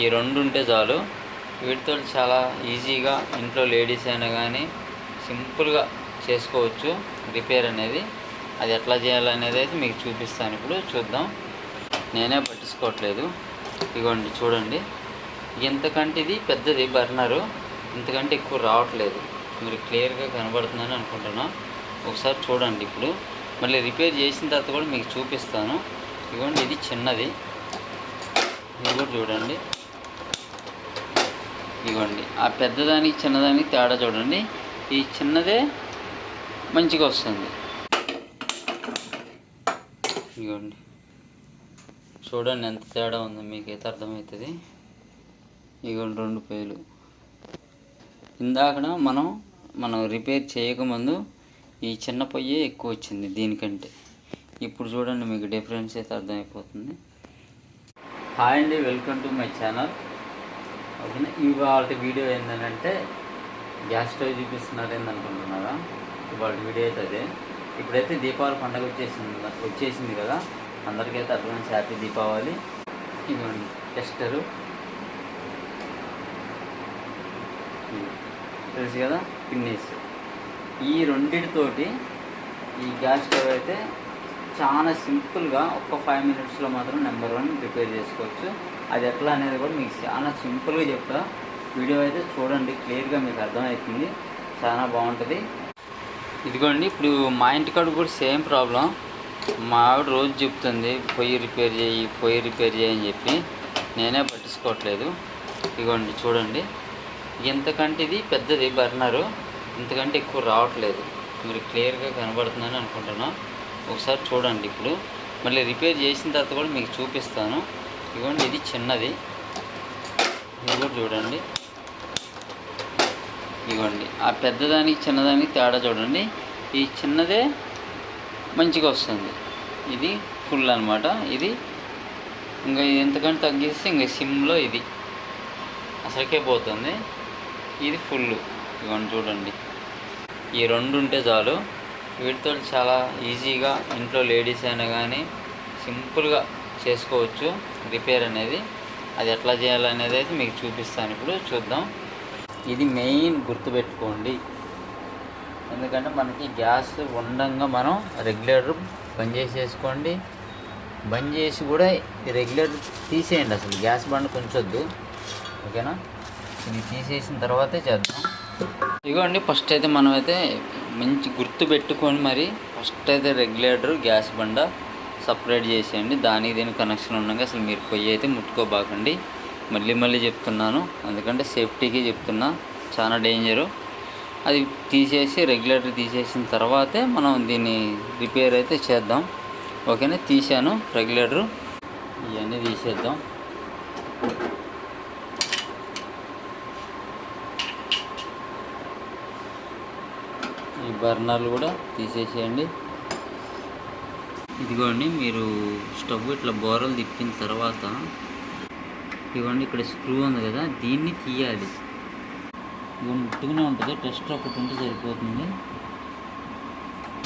ఈ రెండు ఉంటే చాలు. వీటితో చాలా ఈజీగా ఇంట్లో లేడీస్ అయినా కానీ సింపుల్గా చేసుకోవచ్చు రిపేర్ అనేది. అది ఎట్లా చేయాలనేది అయితే మీకు చూపిస్తాను. ఇప్పుడు చూద్దాం. నేనే పట్టించుకోవట్లేదు. ఇగోండి చూడండి. ఇంతకంటే ఇది పెద్దది బర్నరు. ఇంతకంటే ఎక్కువ రావట్లేదు. మీరు క్లియర్గా కనబడుతుందని అనుకుంటున్నా. ఒకసారి చూడండి ఇప్పుడు. మళ్ళీ రిపేర్ చేసిన తర్వాత కూడా మీకు చూపిస్తాను. ఇదిగోండి ఇది చిన్నది. ఇది కూడా చూడండి. ఇదిగోండి ఆ పెద్దదానికి చిన్నదానికి తేడా చూడండి. ఈ చిన్నదే మంచిగా వస్తుంది. ఇదిగోండి చూడండి ఎంత తేడా ఉందో మీకైతే అర్థమవుతుంది. ఇదిగోండి రెండు పేలు. ఇందాకన మనం మనం రిపేర్ చేయకముందు ఈ చిన్న పొయ్యే ఎక్కువ వచ్చింది దీనికంటే. ఇప్పుడు చూడండి మీకు డిఫరెన్స్ అయితే అర్థమైపోతుంది. హాయ్ అండి వెల్కమ్ టు మై ఛానల్. ఓకేనా? ఇవాళ వీడియో ఏంటంటే గ్యాస్ స్టవ్ చూపిస్తున్నారు ఏందనుకుంటున్నారా? ఇవాళ వీడియో అయితే అదే. ఇప్పుడైతే దీపావళి పండగ వచ్చేసింది వచ్చేసింది కదా. అందరికైతే అడ్వాన్స్ హ్యాపీ దీపావళి. ఇదిగోండి టెస్టరు. తెలుసు కదా? పిన్నీస్. ఈ రెండిటితోటి ఈ గ్యాస్ స్టవ్ అయితే చాలా సింపుల్గా ఒక్క ఫైవ్ మినిట్స్లో మాత్రం నెంబర్ వన్ ప్రిపేర్ చేసుకోవచ్చు. అది ఎట్లా అనేది కూడా మీకు చాలా సింపుల్గా చెప్తా. వీడియో అయితే చూడండి క్లియర్గా మీకు అర్థమవుతుంది. చాలా బాగుంటుంది. ఇదిగోండి ఇప్పుడు మా ఇంటికాడ కూడా సేమ్ ప్రాబ్లం మా ఆవిడ రోజు చెప్తుంది పొయ్యి రిపేర్ చేయి పొయ్యి రిపేర్ చేయి అని చెప్పి. నేనే పట్టించుకోవట్లేదు. ఇదిగోండి చూడండి. ఇంతకంటే ఇది పెద్దది బర్నరు. ఇంతకంటే ఎక్కువ రావట్లేదు. మీరు క్లియర్గా కనబడుతుందని అనుకుంటున్నాను. ఒకసారి చూడండి ఇప్పుడు. మళ్ళీ రిపేర్ చేసిన తర్వాత కూడా మీకు చూపిస్తాను. ఇదిగోండి ఇది చిన్నది. ఇది కూడా చూడండి. ఇదిగోండి ఆ పెద్దదానికి చిన్నదానికి తేడా చూడండి. ఈ చిన్నదే మంచిగా వస్తుంది. ఇది ఫుల్ అన్నమాట. ఇది ఇంకా ఎంతకంటే తగ్గిస్తే ఇంకా సిమ్లో ఇది. అసలుకే పోతుంది. ఇది ఫుల్ ఇదిగోండి చూడండి. ఈ రెండు ఉంటే చాలు. వీటితో చాలా ఈజీగా ఇంట్లో లేడీస్ అయినా కానీ సింపుల్గా చేసుకోవచ్చు రిపేర్ అనేది. అది ఎట్లా చేయాలనేది అయితే మీకు చూపిస్తాను. ఇప్పుడు చూద్దాం. ఇది మెయిన్ గుర్తుపెట్టుకోండి. ఎందుకంటే మనకి గ్యాస్ ఉండగా మనం రెగ్యులేటర్ బంద్ చేసేసుకోండి. బంద్ చేసి కూడా రెగ్యులేటర్ తీసేయండి అసలు. గ్యాస్ బండ్ కొంచొద్దు ఓకేనా? ఇది తీసేసిన తర్వాతే చేద్దాం. ఇగోండి ఫస్ట్ అయితే మనమైతే మంచి గుర్తు పెట్టుకొని మరి ఫస్ట్ అయితే రెగ్యులేటర్ గ్యాస్ బండ సపరేట్ చేసేయండి. దానికి దీనికి కనెక్షన్ ఉండగా అసలు మీరు పొయ్యి అయితే ముట్టుకోబాకండి. మళ్ళీ మళ్ళీ చెప్తున్నాను. ఎందుకంటే సేఫ్టీకి చెప్తున్నా చాలా డేంజరు అది తీసేసి రెగ్యులేటర్ తీసేసిన తర్వాతే మనం దీన్ని రిపేర్ అయితే చేద్దాం. ఓకేనా? తీసాను రెగ్యులేటరు ఇవన్నీ తీసేద్దాం. ఈ బర్నర్లు కూడా తీసేసేయండి. ఇదిగోండి మీరు స్టవ్ ఇట్లా బోరలు తిప్పిన తర్వాత ఇదిగోండి ఇక్కడ స్క్రూ ఉంది కదా దీన్ని తీయాలి. ఇది ఉంటుంది టెస్ట్ ఒకటి ఉంటే సరిపోతుంది.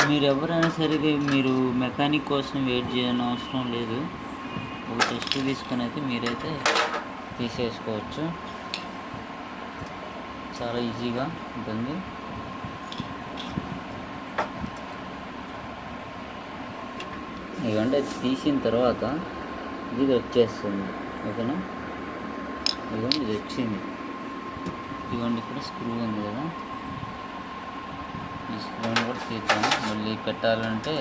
మీరు ఎవరైనా సరే మీరు మెకానిక్ కోసం వెయిట్ చేయని అవసరం లేదు. ఒక టెస్ట్ తీసుకొని అయితే మీరైతే తీసేసుకోవచ్చు. చాలా ఈజీగా ఉంటుంది. ఇదిగోండి అది తీసిన తర్వాత ఇది వచ్చేస్తుంది. ఓకేనా? ఇదిగోండి ఇది వచ్చింది. ఇదిగోండి ఇక్కడ స్క్రూ ఉంది కదా. ఈ స్క్రూని కూడా తీద్దాం. మళ్ళీ పెట్టాలంటే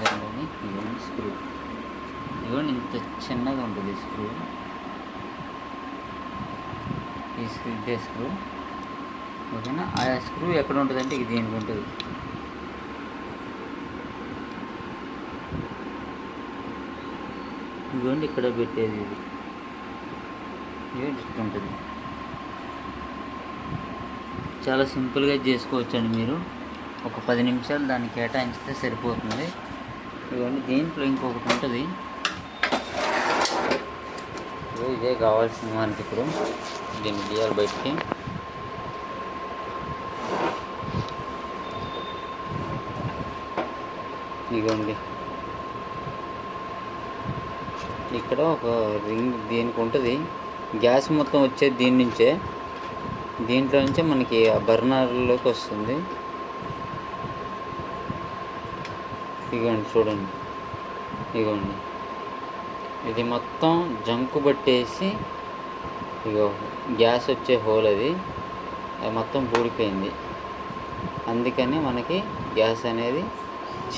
దానిలోని ఇదిగోండి స్క్రూ ఇదిగోండి ఇంత చిన్నగా ఉంటుంది ఈ స్క్రూ ఈ స్క్రూ ఇదే స్క్రూ ఓకేనా? ఆ స్క్రూ ఎక్కడ ఉంటుందంటే ఇది దీనికి ఉంటుంది. ఇదిగోండి ఇక్కడ పెట్టేది ఇది. ఇట్లా ఉంటుంది. చాలా సింపుల్గా చేసుకోవచ్చండి మీరు. ఒక పది నిమిషాలు దాన్ని కేటాయించితే సరిపోతుంది. ఇదిగోండి దీంట్లో ఇంకొకటి ఉంటుంది. ఇదే కావాల్సింది మనకి ఇప్పుడు. దీన్ని తీయాలి బయటికి. ఇదిగోండి. ఇక్కడ ఒక రింగ్ దీనికి ఉంటుంది. గ్యాస్ మొత్తం వచ్చేది దీని నుంచే దీంట్లో నుంచే మనకి ఆ బర్నర్లోకి వస్తుంది. ఇగోండి చూడండి. ఇగోండి. ఇది మొత్తం జంకు పట్టేసి ఇగో గ్యాస్ వచ్చే హోల్ అది. అది మొత్తం పూడిపోయింది అందుకని మనకి గ్యాస్ అనేది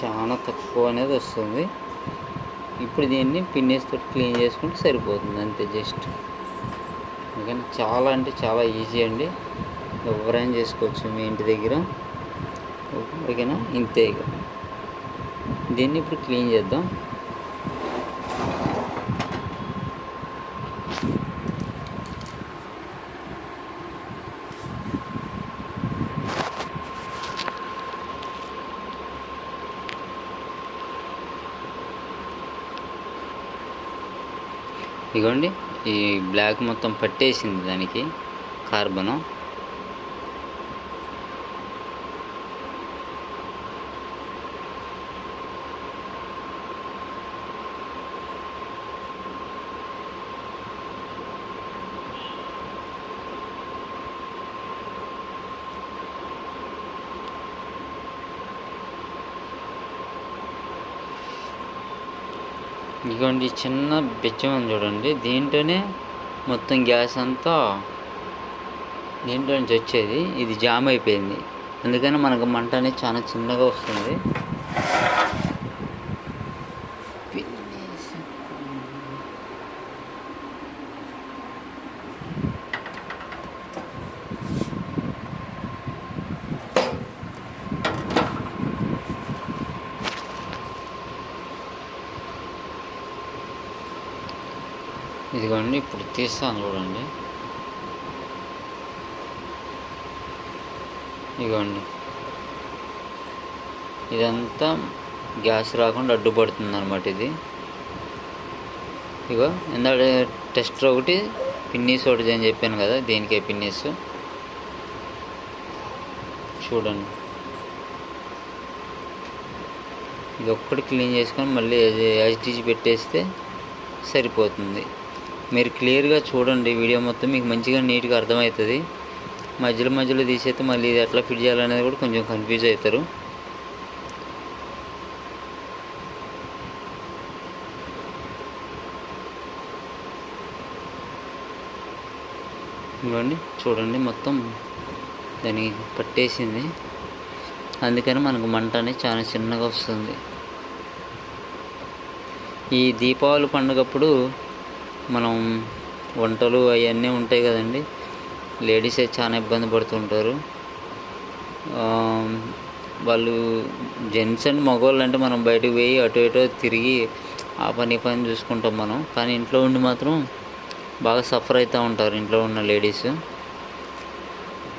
చాలా తక్కువ అనేది వస్తుంది. ఇప్పుడు దీన్ని పిన్నేస్తో క్లీన్ చేసుకుంటే సరిపోతుంది అంతే జస్ట్ ఎందుకంటే చాలా అంటే చాలా ఈజీ అండి. ఎవరైనా చేసుకోవచ్చు మీ ఇంటి దగ్గర. ఓకేనా? ఇంతే ఇక. దీన్ని ఇప్పుడు క్లీన్ చేద్దాం. ఇగోండి ఈ బ్లాక్ మొత్తం పట్టేసింది దానికి కార్బను. ఇదిగోండి చిన్న బిచ్చం ఉంది చూడండి. దీంట్లోనే మొత్తం గ్యాస్ అంతా దీంట్లో నుంచి వచ్చేది. ఇది జామ్ అయిపోయింది. అందుకని మనకు మంట అనేది చాలా చిన్నగా వస్తుంది. ఇదిగోండి ఇప్పుడు తీస్తాను చూడండి. ఇదిగోండి. ఇదంతా గ్యాస్ రాకుండా అడ్డుపడుతుంది అనమాట ఇది. ఇగో ఇందాక టెస్టర్ ఒకటి పిన్నీస్ ఒకటి అని చెప్పాను కదా దీనికే పిన్నీస్? చూడండి. ఇది ఒక్కటి క్లీన్ చేసుకొని మళ్ళీ యాజిటీజీ పెట్టేస్తే సరిపోతుంది. మీరు క్లియర్గా చూడండి వీడియో మొత్తం మీకు మంచిగా నీట్గా అర్థమవుతుంది. మధ్యలో మధ్యలో తీసేస్తే మళ్ళీ ఇది ఎట్లా ఫిట్ చేయాలనేది కూడా కొంచెం కన్ఫ్యూజ్ అవుతారు. ఇవ్వండి చూడండి మొత్తం దాన్ని పట్టేసింది. అందుకని మనకు మంట అనేది చాలా చిన్నగా వస్తుంది. ఈ దీపావళి పండుగప్పుడు మనం వంటలు అవన్నీ ఉంటాయి కదండి. లేడీస్ అయితే చాలా ఇబ్బంది పడుతుంటారు. వాళ్ళు జెంట్స్ అండ్ మగవాళ్ళు అంటే మనం బయటకు పోయి అటు ఇటు తిరిగి ఆ పని ఈ పని చూసుకుంటాం మనం. కానీ ఇంట్లో ఉండి మాత్రం బాగా సఫర్ అవుతూ ఉంటారు ఇంట్లో ఉన్న లేడీస్.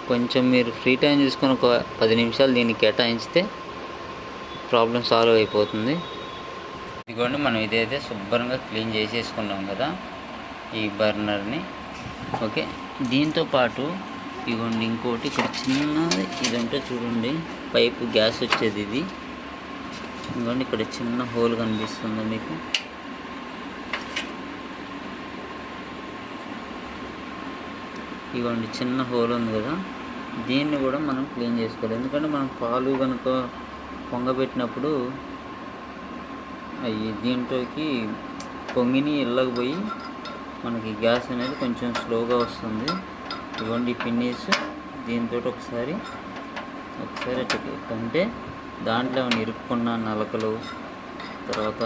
కొంచెం మీరు ఫ్రీ టైం చూసుకొని ఒక పది నిమిషాలు దీన్ని కేటాయించితే ప్రాబ్లం సాల్వ్ అయిపోతుంది. ఇదిగోండి మనం ఇదైతే శుభ్రంగా క్లీన్ చేసేసుకున్నాం కదా. ఈ బర్నర్ని. ఓకే? దీంతో పాటు ఇదిగోండి ఇంకోటి ఇక్కడ చిన్నది ఇది ఉంటే చూడండి. పైపు గ్యాస్ వచ్చేది ఇది. ఇదిగోండి ఇక్కడ చిన్న హోల్ కనిపిస్తుంది మీకు. ఇదిగోండి చిన్న హోల్ ఉంది కదా. దీన్ని కూడా మనం క్లీన్ చేసుకోవాలి. ఎందుకంటే మనం పాలు కనుక పొంగబెట్టినప్పుడు అవి దీంట్లోకి పొంగిని ఇళ్ళకి పోయి మనకి గ్యాస్ అనేది కొంచెం స్లోగా వస్తుంది. ఇవ్వండి పిన్నీస్. దీంతో ఒకసారి ఒకసారి అట్లా అంటే దాంట్లో ఏమైనా ఇరుక్కున్న నలకలు తర్వాత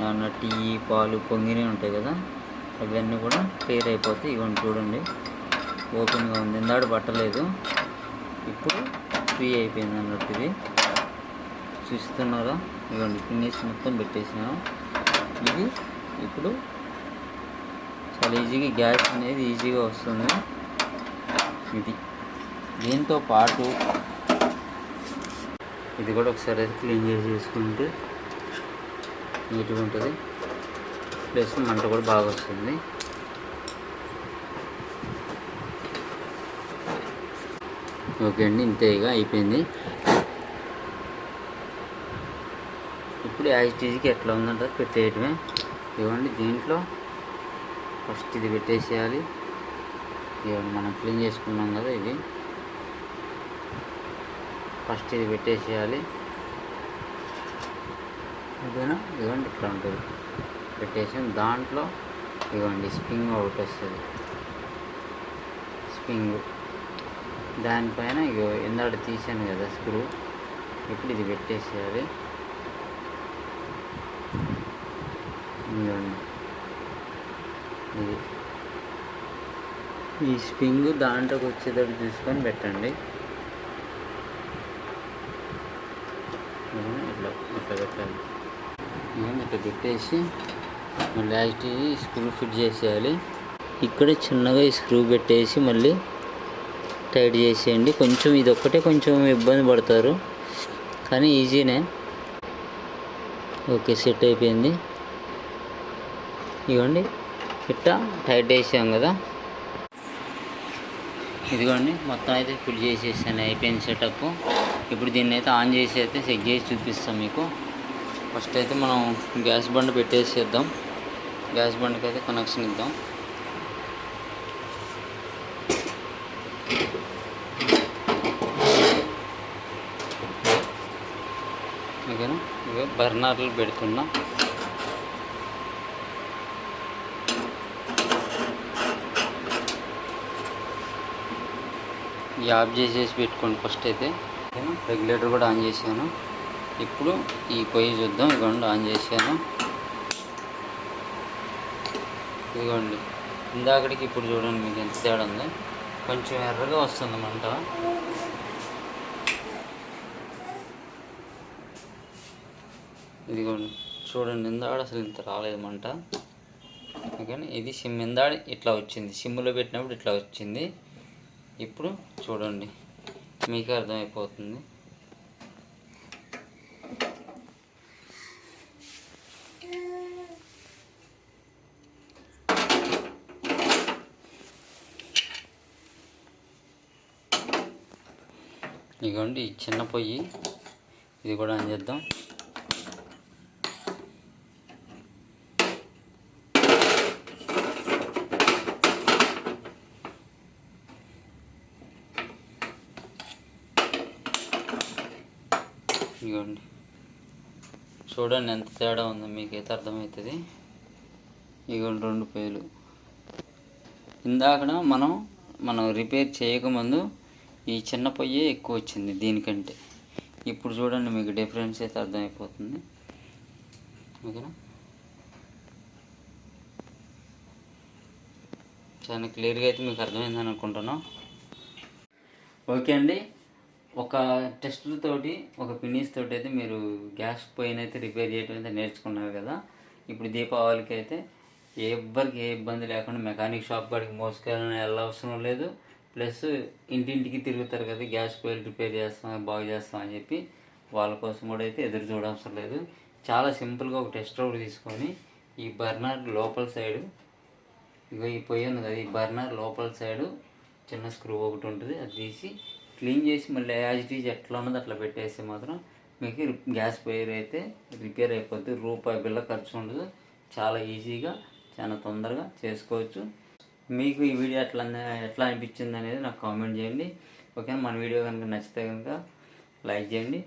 ఏమన్నా టీ పాలు పొంగినవి ఉంటాయి కదా అవన్నీ కూడా క్లియర్ అయిపోతాయి. ఇవన్నీ చూడండి. ఓపెన్గా ఉంది. ఇందాడు పట్టలేదు. ఇప్పుడు ఫ్రీ అయిపోయింది అన్నట్టు ఇది. చూస్తున్నారా? ఇవ్వండి పిన్నీస్ మొత్తం పెట్టేసినా ఇది ఇప్పుడు చాలా ఈజీగా గ్యాస్ అనేది ఈజీగా వస్తుంది. ఇది దీంతో పాటు ఇది కూడా ఒకసారి క్లీన్ చేసి చేసుకుంటే నీట్గా ఉంటుంది ప్లస్ మంట కూడా బాగా వస్తుంది. ఓకే అండి ఇంతే ఇక అయిపోయింది. ఇప్పుడు యాజిటీజీకి ఎట్లా ఉందంటే పెట్టేయటమే. ఇవ్వండి దీంట్లో ఫస్ట్ ఇది పెట్టేసేయాలి. ఇవ్వండి మనం క్లీన్ చేసుకున్నాం కదా ఇది. ఫస్ట్ ఇది పెట్టేసేయాలి. ఓకేనా ఇవ్వండి ఇట్లా ఉంటుంది. పెట్టేసి. దాంట్లో ఇవ్వండి స్ప్రింగ్ ఒకటి వస్తుంది. స్ప్రింగ్. దానిపైన ఇగో ఎందాడ తీసాను కదా స్క్రూ. ఇప్పుడు ఇది పెట్టేసేయాలి. ఇదిగోండి. ఇది ఈ స్ప్రింగ్ దాంట్లోకి వచ్చేటట్టు చూసుకొని పెట్టండి. ఇట్లా ఇట్లా పెట్టాలి. ఇట్లా పెట్టేసి లాస్ట్ స్క్రూ ఫిట్ చేసేయాలి. ఇక్కడ చిన్నగా ఈ స్క్రూ పెట్టేసి మళ్ళీ టైట్ చేసేయండి. కొంచెం ఇది ఒక్కటే కొంచెం ఇబ్బంది పడతారు. కానీ ఈజీనే. ఓకే సెట్ అయిపోయింది. ఇవ్వండి. ఇట్ట టైట్ వేసాం కదా. ఇదిగోండి మొత్తం అయితే ఫుల్ చేసేసాను అయిపోయింది సెటప్. ఇప్పుడు దీన్ని అయితే ఆన్ చేసి అయితే సెట్ చేసి చూపిస్తాం మీకు. ఫస్ట్ అయితే మనం గ్యాస్ బండ్ పెట్టేసేద్దాం. గ్యాస్ బండ్కి అయితే కనెక్షన్ ఇద్దాం. ఓకేనా? ఇక బర్నర్లు పెడుతున్నా. ఈ ఆఫ్ చేసేసి పెట్టుకోండి ఫస్ట్ అయితే. రెగ్యులేటర్ కూడా ఆన్ చేశాను. ఇప్పుడు ఈ పొయ్యి చూద్దాం. ఇదిగోండి ఆన్ చేశాను. ఇదిగోండి. ఇందాకడికి ఇప్పుడు చూడండి మీకు ఎంత తేడా ఉంది. కొంచెం ఎర్రగా వస్తుంది మంట. ఇదిగోండి. చూడండి ఇందాడ అసలు ఇంత రాలేదు మంట. ఓకేనా? ఇది సిమ్ ఇందాడ ఇట్లా వచ్చింది. సిమ్లో పెట్టినప్పుడు ఇట్లా వచ్చింది. ఇప్పుడు చూడండి. మీకు అర్థమైపోతుంది. ఇదిగోండి ఈ చిన్న పొయ్యి. ఇది కూడా అందిద్దాం. ఇదిగోండి. చూడండి ఎంత తేడా ఉందో మీకైతే అర్థమవుతుంది. ఇదిగోండి రెండు పేలు. ఇందాకన మనం మనం రిపేర్ చేయకముందు ఈ చిన్న పొయ్యే ఎక్కువ వచ్చింది దీనికంటే. ఇప్పుడు చూడండి మీకు డిఫరెన్స్ అయితే అర్థమైపోతుంది. ఓకేనా? చాలా క్లియర్గా అయితే మీకు అర్థమైందని అనుకుంటున్నాను. ఓకే అండి. ఒక టెస్టులతోటి ఒక పిన్నీస్ తోటి అయితే మీరు గ్యాస్ పొయ్యిని అయితే రిపేర్ చేయడం అయితే నేర్చుకున్నారు కదా. ఇప్పుడు దీపావళికి అయితే ఎవ్వరికి ఏ ఇబ్బంది లేకుండా మెకానిక్ షాప్ కాడికి మోసుకెళ్ళని వెళ్ళవసరం లేదు. ప్లస్ ఇంటింటికి తిరుగుతారు కదా గ్యాస్ పొయ్యిలు రిపేర్ చేస్తాం బాగు చేస్తాం అని చెప్పి వాళ్ళ కోసం కూడా అయితే ఎదురు చూడవసరం లేదు. చాలా సింపుల్గా ఒక టెస్ట్ రౌడ్ తీసుకొని ఈ బర్నర్ లోపల సైడు ఇగో ఈ పొయ్యి ఉంది కదా ఈ బర్నర్ లోపల సైడు చిన్న స్క్రూ ఒకటి ఉంటుంది అది తీసి క్లీన్ చేసి మళ్ళీ యాజ్ ఇట్ ఈజ్ ఎట్లా ఉన్నది అట్లా పెట్టేస్తే మాత్రం మీకు గ్యాస్ పొయ్యి అయితే రిపేర్ అయిపోద్ది రూపాయి బిల్ల ఖర్చు ఉండదు. చాలా ఈజీగా చాలా తొందరగా చేసుకోవచ్చు. మీకు ఈ వీడియో ఎట్లా ఎట్లా అనిపించింది అనేది నాకు కామెంట్ చేయండి. ఓకేనా? మన వీడియో కనుక నచ్చితే కనుక లైక్ చేయండి.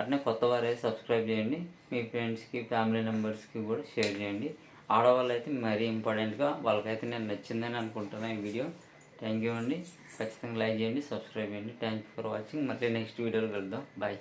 అట్నే కొత్త వారైతే సబ్స్క్రైబ్ చేయండి. మీ ఫ్రెండ్స్కి ఫ్యామిలీ మెంబర్స్కి కూడా షేర్ చేయండి. ఆడవాళ్ళు అయితే మరీ ఇంపార్టెంట్గా వాళ్ళకైతే నేను నచ్చిందని అనుకుంటున్నాను ఈ వీడియో. థ్యాంక్ యూ అండి. ఖచ్చితంగా లైక్ చేయండి సబ్స్క్రైబ్ చేయండి. Thank you for watching. మళ్ళీ నెక్స్ట్ వీడియోలో కలుద్దాం. బాయ్.